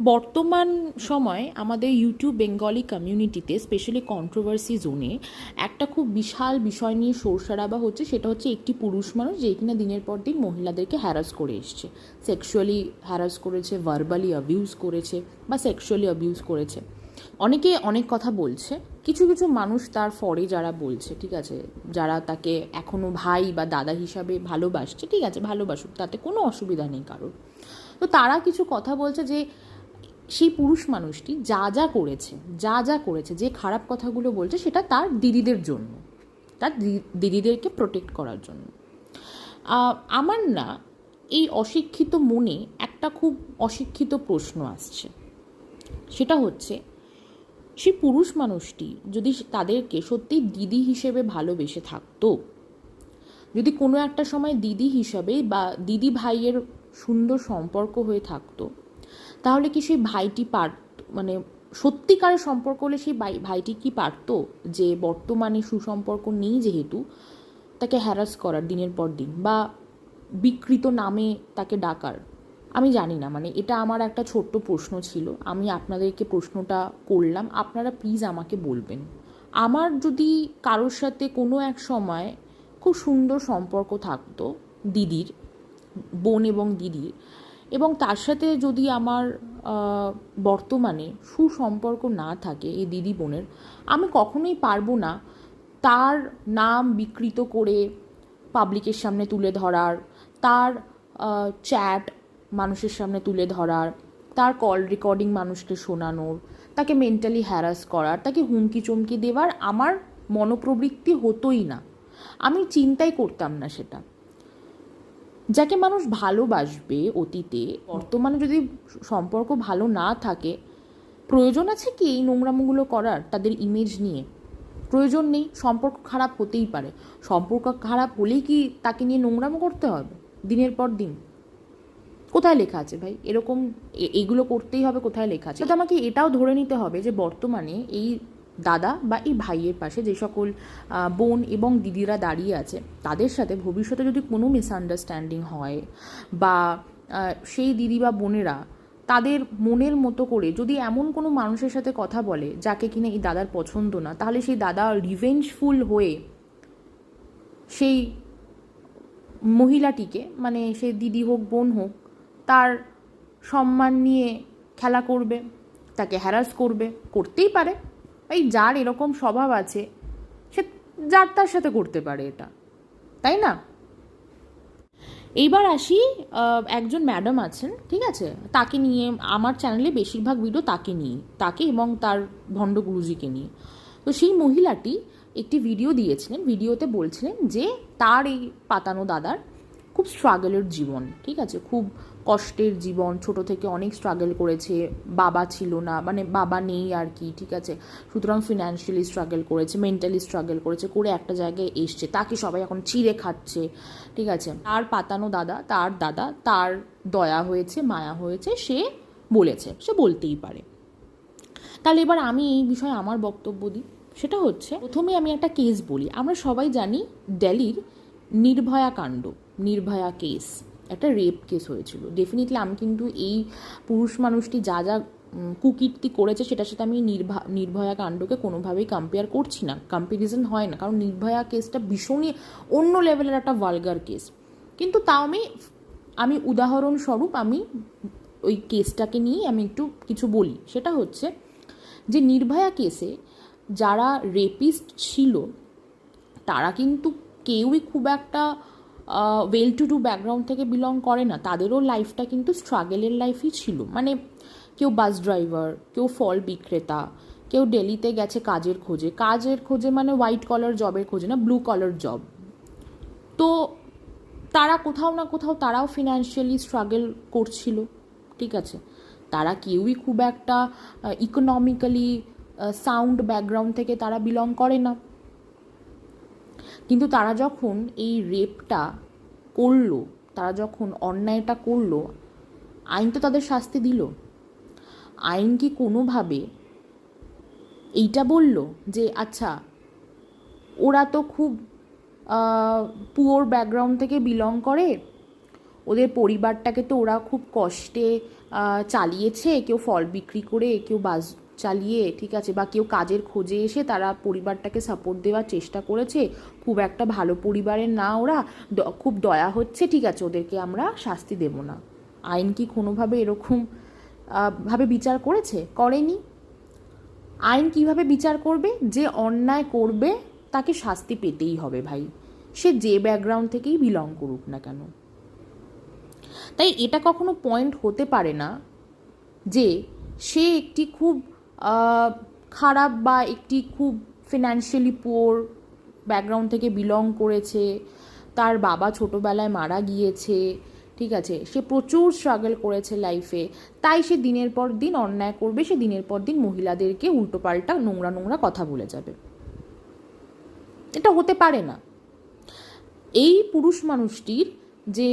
বর্তমান সময় আমাদের ইউটিউব বেঙ্গলি কমিউনিটিতে স্পেশালি কন্ট্রোভার্সি জোনে একটা খুব বিশাল বিষয় নিয়ে শোরসারাবা হচ্ছে, সেটা হচ্ছে একটি পুরুষ মানুষ যে কিনা দিনের পর দিন মহিলাদেরকে হ্যারাস করে এসছে। সেক্সুয়ালি হ্যারাস করেছে ভার্বালি অ্যাবিউজ করেছে বা সেক্সুয়ালি অ্যাবিউজ করেছে। অনেকে অনেক কথা বলছে, কিছু কিছু মানুষ তার ফরে যারা বলছে, ঠিক আছে? যারা তাকে এখনও ভাই বা দাদা হিসাবে ভালোবাসছে, ঠিক আছে? ভালোবাসুক, তাতে কোনো অসুবিধা নেই কারোর। তো তারা কিছু কথা বলছে যে সেই পুরুষ মানুষটি যা যা করেছে, যা যা করেছে, যে খারাপ কথাগুলো বলছে, সেটা তার দিদিদের জন্য, তার দিদিদেরকে প্রোটেক্ট করার জন্য। আমার না এই অশিক্ষিত মনে একটা খুব অশিক্ষিত প্রশ্ন আসছে। সেটা হচ্ছে, সেই পুরুষ মানুষটি যদি তাদেরকে সত্যি দিদি হিসেবে ভালোবেসে থাকতো, যদি কোনো একটা সময় দিদি হিসাবে বা দিদি ভাইয়ের সুন্দর সম্পর্ক হয়ে থাকতো তাহলে কি সেই ভাইটি পার মানে সত্যিকারের সম্পর্ক হলে সেই ভাই ভাইটি কি পারতো যে বর্তমানে সুসম্পর্ক নেই যেহেতু, তাকে হ্যারাস করার দিনের পর দিন বা বিকৃত নামে তাকে ডাকার? আমি জানি না মানে এটা আমার একটা ছোট্ট প্রশ্ন ছিল। আমি আপনাদেরকে প্রশ্নটা করলাম, আপনারা প্লিজ আমাকে বলবেন। আমার যদি কারোর সাথে কোনো এক সময় খুব সুন্দর সম্পর্ক থাকতো দিদির, বোন এবং দিদির এবং তার সাথে যদি আমার বর্তমানে সুসম্পর্ক না থাকে এই দিদি বোনের, আমি কখনোই পারব না তার নাম বিকৃত করে পাবলিকের সামনে তুলে ধরার, তার চ্যাট মানুষের সামনে তুলে ধরার, তার কল রেকর্ডিং মানুষকে শোনানোর, তাকে মেন্টালি হ্যারাস করার, তাকে হুমকি চমকি দেওয়ার আমার মনোপ্রবৃত্তি হতোই না। আমি চিন্তাই করতাম না সেটা। যাকে মানুষ ভালোবাসবে অতীতে, বর্তমানে যদি সম্পর্ক ভালো না থাকে, প্রয়োজন আছে কি এই নোংরামোগুলো করার, তাদের ইমেজ নিয়ে? প্রয়োজন নেই, সম্পর্ক খারাপ হতেই পারে। সম্পর্ক খারাপ হলেই কি তাকে নিয়ে নোংরামো করতে হবে, দিনের পর দিন? কোথায় লেখা আছে ভাই? এরকম এ- এইগুলো করতেই হবে, কোথায় লেখা আছে? আমাকে এটাও ধরে নিতে হবে যে বর্তমানে এই দাদা বা এই ভাইয়ের পাশে যে সকল বোন এবং দিদিরা দাঁড়িয়ে আছে, তাদের সাথে ভবিষ্যতে যদি কোনো মিসআন্ডারস্ট্যান্ডিং হয় বা সেই দিদি বা বোনেরা তাদের মনের মতো করে যদি এমন কোনো মানুষের সাথে কথা বলে যাকে কিনা এই দাদার পছন্দ না, তাহলে সেই দাদা রিভেঞ্জফুল হয়ে সেই মহিলাটিকে মানে সে দিদি হোক, বোন হোক, তার সম্মান নিয়ে খেলা করবে, তাকে হ্যারাস করবে, করতেই পারে। এই যার এরকম স্বভাব আছে, সে যার তার সাথে করতে পারে এটা, তাই না? এইবার আসি একজন ম্যাডাম আছেন, ঠিক আছে? তাকে নিয়ে, আমার চ্যানেলে বেশিরভাগ ভিডিও তাকে নিয়ে, তাকে এবং তার ভণ্ড গুরুজিকে নিয়ে। তো সেই মহিলাটি একটি ভিডিও দিয়েছিলেন ভিডিওতে বলছিলেন যে তার এই পাতানো দাদার খুব স্ট্রাগলের জীবন, ঠিক আছে? খুব কষ্টের জীবন, ছোট থেকে অনেক স্ট্রাগল করেছে। বাবা ছিল না মানে বাবা নেই আর কি ঠিক আছে? সুতরাং ফিনান্সিয়ালি স্ট্রাগল করেছে মেন্টালি স্ট্রাগল করেছে, করে একটা জায়গায় এসছে। তাকে সবাই এখন চিড়ে খাচ্ছে, ঠিক আছে? তার পাতানো দাদা, তার দাদা, তার দয়া হয়েছে, মায়া হয়েছে, সে বলেছে, সে বলতেই পারে। তাহলে এবার আমি এই বিষয়ে আমার বক্তব্য দিই। সেটা হচ্ছে, প্রথমে আমি একটা কেস বলি। আমরা সবাই জানি দিল্লির নির্ভয়া কাণ্ড, নির্ভয়া কেস একটা রেপ কেস হয়েছিল। ডেফিনেটলি আমি কিন্তু এই পুরুষ মানুষটি যা যা কুকীর্তি করেছে সেটার সাথে আমি নির্ভা, নির্ভয়া কাণ্ডকে কোনোভাবেই কম্পেয়ার করছি না। কম্প্যারিজন হয় না, কারণ নির্ভয়া কেসটা ভীষণই অন্য লেভেলের একটা ভালগার কেস কিন্তু তাও আমি আমি উদাহরণস্বরূপ আমি ওই কেসটাকে নিয়ে আমি একটু কিছু বলি। সেটা হচ্ছে যে নির্ভয়া কেসে যারা রেপিস্ট ছিল, তারা কিন্তু কেউই খুব একটা ওয়েল টু ডু ব্যাকগ্রাউন্ড থেকে বিলং করে না, তাদেরও লাইফটা কিন্তু স্ট্রাগেলের লাইফই ছিল। মানে কেউ বাস ড্রাইভার কেউ ফল বিক্রেতা, কেউ ডেলিতে গেছে কাজের খোঁজে। কাজের খোঁজে মানে হোয়াইট কলার জবের খোঁজে না ব্লু কলার জব তো তারা কোথাও না কোথাও তারাও ফিনান্সিয়ালি স্ট্রাগল করছিল, ঠিক আছে? তারা কেউই খুব একটা ইকোনমিক্যালি সাউন্ড ব্যাকগ্রাউন্ড থেকে তারা বিলং করে না। কিন্তু তারা যখন এই রেপটা করল, তারা যখন অন্যায়টা করল, আইন তো তাদের শাস্তি দিল। আইন কি কোনোভাবে এইটা বলল যে আচ্ছা ওরা তো খুব পুয়োর ব্যাকগ্রাউন্ড থেকে বিলং করে, ওদের পরিবারটাকে তো ওরা খুব কষ্টে চালিয়েছে, কেউ ফল বিক্রি করে, কেউ বাস চালিয়ে, ঠিক আছে? বা কেউ কাজের খোঁজে এসে তারা পরিবারটাকে সাপোর্ট দেওয়ার চেষ্টা করেছে। খুব একটা ভালো পরিবারের না ওরা। খুব দয়া হচ্ছে, ঠিক আছে? ওদেরকে আমরা শাস্তি দেব না। আইন কি কোনোভাবে এরকম ভাবে বিচার করেছে? করেনি। আইন কীভাবে বিচার করবে? যে অন্যায় করবে, তাকে শাস্তি পেতেই হবে ভাই। সে যে ব্যাকগ্রাউন্ড থেকেই বিলং করুক না কেন। তাই এটা কখনো পয়েন্ট হতে পারে না যে সে একটি খুব খারাপ বা একটি খুব ফিনান্সিয়ালি পুয়ার ব্যাকগ্রাউন্ড থেকে বিলং করেছে, তার বাবা ছোটোবেলায় মারা গিয়েছে, ঠিক আছে? সে প্রচুর স্ট্রাগল করেছে লাইফে তাই সে দিনের পর দিন অন্যায় করবে, সে দিনের পর দিন মহিলাদেরকে উল্টোপাল্টা নোংরা নোংরা কথা বলে যাবে। এটা হতে পারে না। এই পুরুষ মানুষটির যে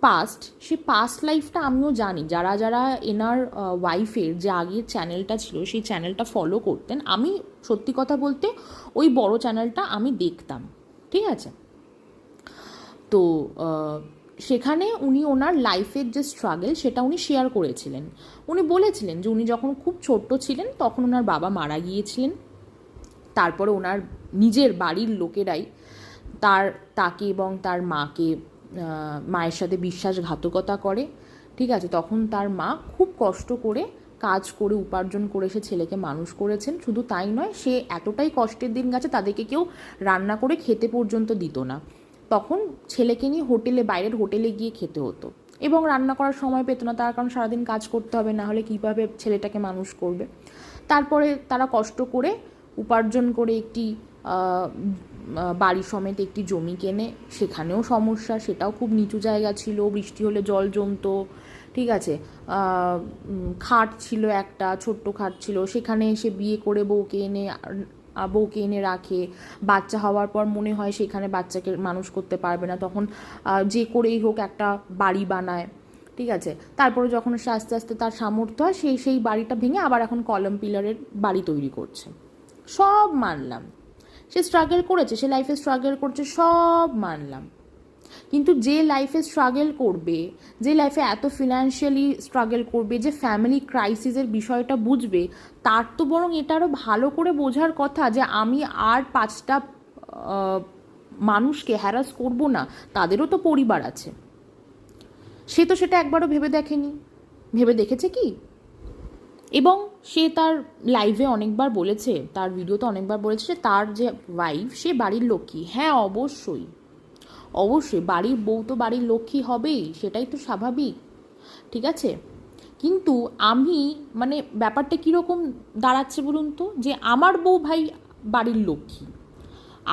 পাস্ট সে পাস্ট লাইফটা আমিও জানি। যারা যারা এনার ওয়াইফের যে আগের চ্যানেলটা ছিল, সেই চ্যানেলটা ফলো করতেন। আমি সত্যি কথা বলতে ওই বড় চ্যানেলটা আমি দেখতাম। ঠিক আছে? তো সেখানে উনি ওনার লাইফের যে স্ট্রাগল সেটা উনি শেয়ার করেছিলেন। উনি বলেছিলেন যে, উনি যখন খুব ছোট্ট ছিলেন, তখন ওনার বাবা মারা গিয়েছিলেন। তারপরে ওনার নিজের বাড়ির লোকেরাই তার, তাকে এবং তার মাকে মায়ের সাথে বিশ্বাসঘাতকতা করে, ঠিক আছে? তখন তার মা খুব কষ্ট করে কাজ করে, উপার্জন করে সে ছেলেকে মানুষ করেছেন। শুধু তাই নয়, সে এতটাই কষ্টের দিন গেছে, তাদেরকে কেউ রান্না করে খেতে পর্যন্ত দিত না। তখন ছেলেকে নিয়ে হোটেলে, বাইরের হোটেলে গিয়ে খেতে হতো। এবং রান্না করার সময় পেত না, তার কারণ সারাদিন কাজ করতে হবে, না হলে কীভাবে ছেলেটাকে মানুষ করবে? তারপরে তারা কষ্ট করে উপার্জন করে একটি বাড়ি সমেত একটি জমি কেনে, সেখানেও সমস্যা, সেটাও খুব নিচু জায়গা ছিল, বৃষ্টি হলে জল জমতো, ঠিক আছে? খাট ছিল একটা, ছোট্ট খাট ছিল, সেখানে এসে বিয়ে করে বউকে এনে বউকে এনে রাখে। বাচ্চা হওয়ার পর মনে হয় সেখানে বাচ্চাকে মানুষ করতে পারবে না, তখন যে করেই হোক একটা বাড়ি বানায়, ঠিক আছে? তারপরে যখন সে আস্তে আস্তে তার সামর্থ্য হয় সেই সেই বাড়িটা ভেঙে আবার এখন কলম পিলারের বাড়ি তৈরি করছে। সব মানলাম। সে স্ট্রাগল করেছে, সে লাইফে স্ট্রাগল করছে, সব মানলাম। কিন্তু যে লাইফে স্ট্রাগল করবে, যে লাইফে এত ফিনান্সিয়ালি স্ট্রাগল করবে, যে ফ্যামিলি ক্রাইসিসের বিষয়টা বুঝবে, তার তো বরং এটা আরও ভালো করে বোঝার কথা যে আমি আর পাঁচটা মানুষকে হ্যারাস করব না, তাদেরও তো পরিবার আছে। সে তো সেটা একবারও ভেবে দেখেনি। ভেবে দেখেছে কি? এবং সে তার লাইভে অনেকবার বলেছে, তার ভিডিওতে অনেকবার বলেছে যে তার যে ওয়াইফ সে বাড়ির লক্ষ্মী হ্যাঁ অবশ্যই। অবশ্যই, বাড়ির বউ তো বাড়ির লক্ষ্মী হবেই, সেটাই তো স্বাভাবিক। ঠিক আছে? কিন্তু আমি মানে ব্যাপারটা কীরকম দাঁড়াচ্ছে বলুন তো? যে আমার বউ ভাই বাড়ির লক্ষ্মী,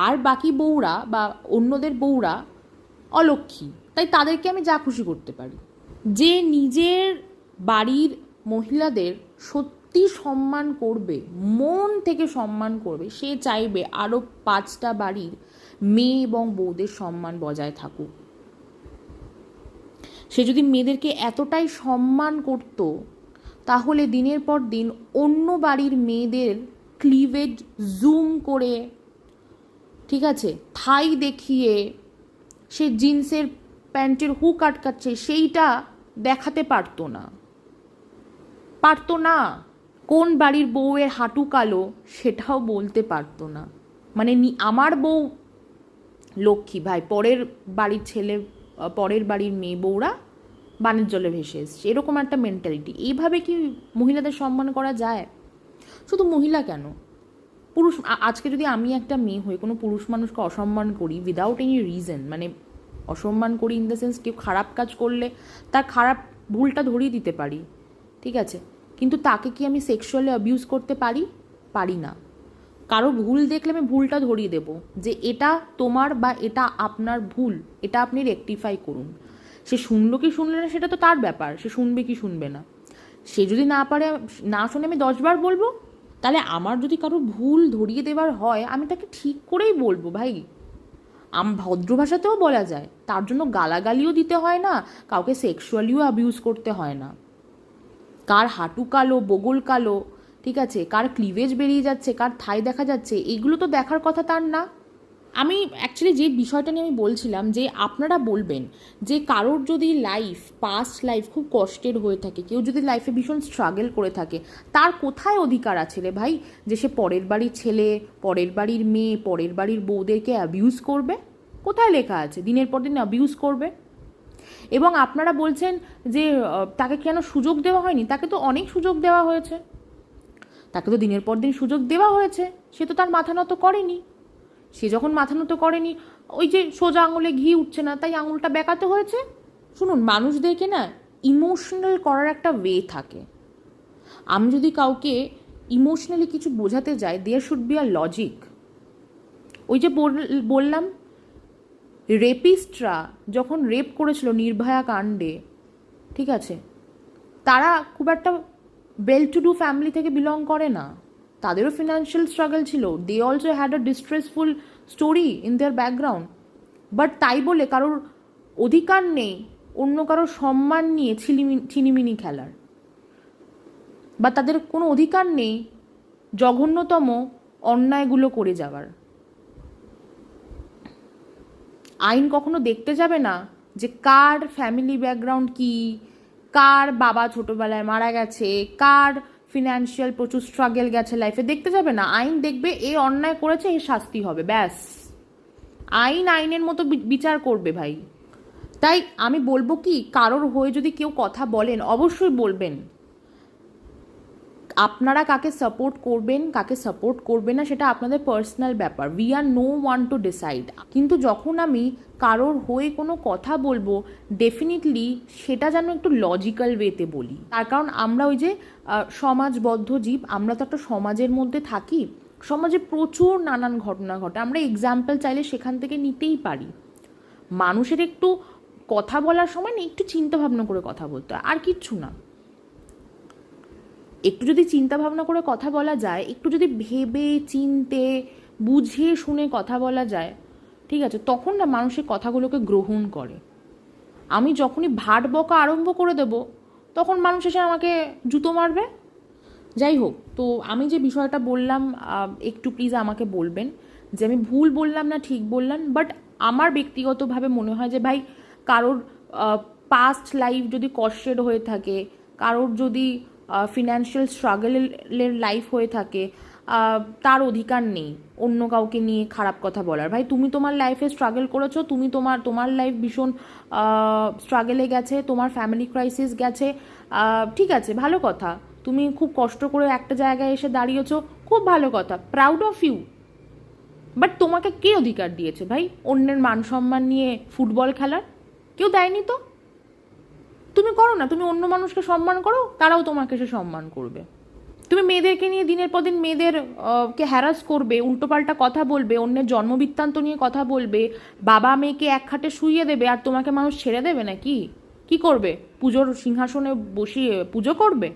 আর বাকি বউরা বা অন্যদের বউরা অলক্ষ্মী। তাই তাদেরকে আমি যা খুশি করতে পারি। যে নিজের বাড়ির মহিলাদের সত্যি সম্মান করবে, মন থেকে সম্মান করবে, সে চাইবে আরও পাঁচটা বাড়ির মেয়ে এবং বউদের সম্মান বজায় থাকুক। সে যদি মেয়েদেরকে এতটাই সম্মান করত, তাহলে দিনের পর দিন অন্য বাড়ির মেয়েদের ক্লিভেজ জুম করে, ঠিক আছে, থাই দেখিয়ে, সে জিন্সের প্যান্টের হুক আটকাচ্ছে, সেইটা দেখাতে পারতো না। পারতো না। কোন বাড়ির বউয়ের হাঁটু কালো, সেটাও বলতে পারতো না। মানে আমার বউ লক্ষ্মী, ভাই, পরের বাড়ির ছেলে পরের বাড়ির মেয়ে, বউরা বানের জলে ভেসে এসছে। এরকম একটা মেন্টালিটি এইভাবে কি মহিলাদের সম্মান করা যায়? শুধু মহিলা কেন? পুরুষ আজকে যদি আমি একটা মেয়ে হয়ে কোনো পুরুষ মানুষকে অসম্মান করি উইদাউট এনি রিজন মানে অসম্মান করি ইন দ্য সেন্স কেউ খারাপ কাজ করলে, তার খারাপ ভুলটা ধরিয়ে দিতে পারি, ঠিক আছে? কিন্তু তাকে কি আমি সেক্সুয়ালি অ্যাবিউজ করতে পারি? পারি না। কারও ভুল দেখলে আমি ভুলটা ধরিয়ে দেব যে এটা তোমার বা এটা আপনার ভুল, এটা আপনি রেকটিফাই করুন। সে শুনলো কি শুনলো না সেটা তো তার ব্যাপার, সে শুনবে কি শুনবে না। সে যদি না পারে, না শুনে আমি দশবার বলব? তাহলে আমার যদি কারও ভুল ধরিয়ে দেওয়ার হয়, আমি তাকে ঠিক করেই বলব ভাই। আম, ভদ্র ভাষাতেও বলা যায়, তার জন্য গালাগালিও দিতে হয় না, কাউকে সেক্সুয়ালিও অ্যাবিউজ করতে হয় না। কার হাঁটু কালো, বগল কালো, ঠিক আছে? কার ক্লিভেজ বেরিয়ে যাচ্ছে, কার থাই দেখা যাচ্ছে, এগুলো তো দেখার কথা তার না। আমি অ্যাকচুয়ালি যে বিষয়টা নিয়ে আমি বলছিলাম যে আপনারা বলবেন যে কারোর যদি লাইফ পাস্ট লাইফ খুব কষ্টের হয়ে থাকে, কেউ যদি লাইফে ভীষণ স্ট্রাগল করে থাকে, তার কোথায় অধিকার আছে রে ভাই যে সে পরের বাড়ির ছেলে, পরের বাড়ির মেয়ে, পরের বাড়ির বউদেরকে অ্যাবিউজ করবে? কোথায় লেখা আছে? দিনের পর দিন অ্যাবিউজ করবে? এবং আপনারা বলছেন যে তাকে কেন সুযোগ দেওয়া হয়নি? তাকে তো অনেক সুযোগ দেওয়া হয়েছে। তাকে তো দিনের পর দিন সুযোগ দেওয়া হয়েছে। সে তো তার মাথা নত করেনি। সে যখন মাথা নত করেনি, ওই যে সোজা আঙুলে ঘি উঠছে না, তাই আঙুলটা বেঁকাতে হয়েছে। শুনুন, মানুষদেরকে না ইমোশনাল করার একটা ওয়ে থাকে। আমি যদি কাউকে ইমোশনালি কিছু বোঝাতে যাই there should be a logic ওই যে বল- বললাম রেপিস্টরা যখন রেপ করেছিল নির্ভয়া কাণ্ডে, ঠিক আছে, তারা খুব একটা ওয়েল টু ডু ফ্যামিলি থেকে বিলং করে না। তাদেরও ফিনান্সিয়াল স্ট্রাগল ছিল। They also had a distressful story in their background but তাই বলে কারোর অধিকার নেই, অন্য কারোর সম্মান নিয়ে ছিলিমি, ছিনিমিনি খেলার। বা তাদের কোনো অধিকার নেই, জঘন্যতম অন্যায়গুলো করে যাওয়ার। আইন কখনো দেখতে যাবে না যে কার ফ্যামিলি ব্যাকগ্রাউন্ড কি, কার বাবা ছোটবেলায় মারা গেছে, কার ফিনান্সিয়াল প্রচুর স্ট্রাগল গেছে লাইফে দেখতে যাবে না। আইন দেখবে এ অন্যায় করেছে এর শাস্তি হবে, ব্যাস। আইন আইনের মতো বিচার করবে ভাই। তাই আমি বলব কি, কারোর হয়ে যদি কেউ কথা বলেন, অবশ্যই বলবেন। আপনারা কাকে সাপোর্ট করবেন, কাকে সাপোর্ট করবেন না, সেটা আপনাদের পার্সোনাল ব্যাপার। We are no one to decide কিন্তু যখন আমি কারোর হয়ে কোনো কথা বলব ডেফিনেটলি সেটা যেন একটু লজিক্যাল ওয়েতে বলি। তার কারণ আমরা ওই যে সমাজবদ্ধ জীব, আমরা তো একটা সমাজের মধ্যে থাকি। সমাজে প্রচুর নানান ঘটনা ঘটে। আমরা এক্সাম্পল চাইলে সেখান থেকে নিতেই পারি। মানুষের একটু কথা বলার সময় না, একটু চিন্তাভাবনা করে কথা বলতে হয়। আর কিচ্ছু না। একটু যদি চিন্তা ভাবনা করে কথা বলা যায়, একটু যদি ভেবে, চিনতে, বুঝে, শুনে কথা বলা যায়, ঠিক আছে, তখন না মানুষের কথাগুলোকে গ্রহণ করে। আমি যখনই ভাট বকা আরম্ভ করে দেব, তখন মানুষ এসে আমাকে জুতো মারবে। যাই হোক, তো আমি যে বিষয়টা বললাম একটু প্লিজ আমাকে বলবেন যে আমি ভুল বললাম না, ঠিক বললাম বাট আমার ব্যক্তিগতভাবে মনে হয় যে ভাই, কারোর পাস্ট লাইফ যদি কষ্টের হয়ে থাকে, কারোর যদি ফিনান্সিয়াল স্ট্রাগলের লাইফ হয়ে থাকে তার অধিকার নেই অন্য কাউকে নিয়ে খারাপ কথা বলার। ভাই, তুমি তোমার লাইফে স্ট্রাগল করেছ, তুমি তোমার তোমার লাইফ ভীষণ স্ট্রাগলে গেছে, তোমার ফ্যামিলি ক্রাইসিস গেছে ঠিক আছে, ভালো কথা। তুমি খুব কষ্ট করে একটা জায়গায় এসে দাঁড়িয়েছো, খুব ভালো কথা প্রাউড অফ ইউ বাট তোমাকে কে অধিকার দিয়েছে? ভাই, অন্যের মান সম্মান নিয়ে ফুটবল খেলার? কেউ দেয়নি তো? তুমি করো না, তুমি অন্য মানুষকে সম্মান করো, তারাও তোমাকে সে সম্মান করবে। তুমি মেয়েদেরকে নিয়ে দিনের পর দিন মেয়েদের কে হ্যারাস করবে, উল্টোপাল্টা কথা বলবে, অন্যের জন্মবৃত্তান্ত নিয়ে কথা বলবে, বাবা মেয়েকে এক খাটে শুইয়ে দেবে আর তোমাকে মানুষ ছেড়ে দেবে নাকি? কি করবে? পুজোর সিংহাসনে বসিয়ে পুজো করবে?